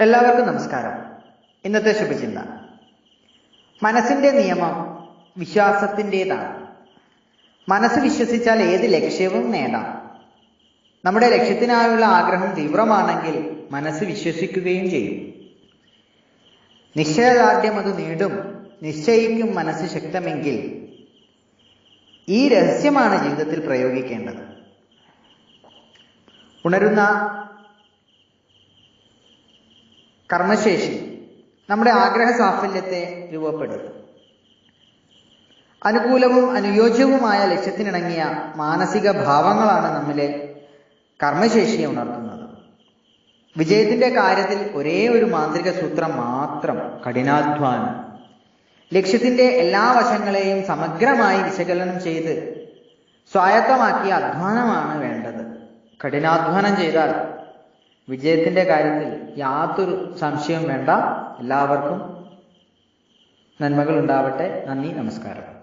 എല്ലാവർക്കും നമസ്കാരം. ഇന്നത്തെ ശുഭചിന്ത. മനസ്സിന്റെ നിയമം വിശ്വാസത്തിന്റെതാണ് മനസ്സ് വിശ്വസിച്ചാൽ ഏത് ലക്ഷ്യവും നേടാം. നമ്മുടെ ലക്ഷ്യത്തിനായുള്ള ആഗ്രഹം തീവ്രമാണെങ്കിൽ മനസ്സ് വിശ്വസിക്കുകയും ചെയ്യും. നിശ്ചയദാർഢ്യം അത് നേടും. നിശ്ചയിക്കും മനസ്സ് ശക്തമെങ്കിൽ ഈ രഹസ്യമാണ് ജീവിതത്തിൽ പ്രയോഗിക്കേണ്ടത്. ഉണരുന്ന കർമ്മശേഷി. നമ്മുടെ ആഗ്രഹ സാഫല്യത്തെ രൂപപ്പെടുത്തും അനുകൂലവും അനുയോജ്യവുമായ ലക്ഷ്യത്തിനിണങ്ങിയ മാനസിക ഭാവങ്ങളാണ് നമ്മിലെ കർമ്മശേഷിയെ ഉണർത്തുന്നത്. വിജയത്തിന്റെ കാര്യത്തിൽ ഒരേ ഒരു മാന്ത്രിക സൂത്രം മാത്രം കഠിനാധ്വാനം. ലക്ഷ്യത്തിന്റെ എല്ലാ വശങ്ങളെയും സമഗ്രമായി വിശകലനം ചെയ്ത് സ്വായത്തമാക്കിയ അധ്വാനമാണ് വേണ്ടത്. കഠിനാധ്വാനം ചെയ്താൽ വിജയത്തിന്റെ കാര്യത്തിൽ യാതൊരു സംശയവും വേണ്ട. എല്ലാവർക്കും നന്മകൾ ഉണ്ടാവട്ടെ. നന്ദി നമസ്കാരം.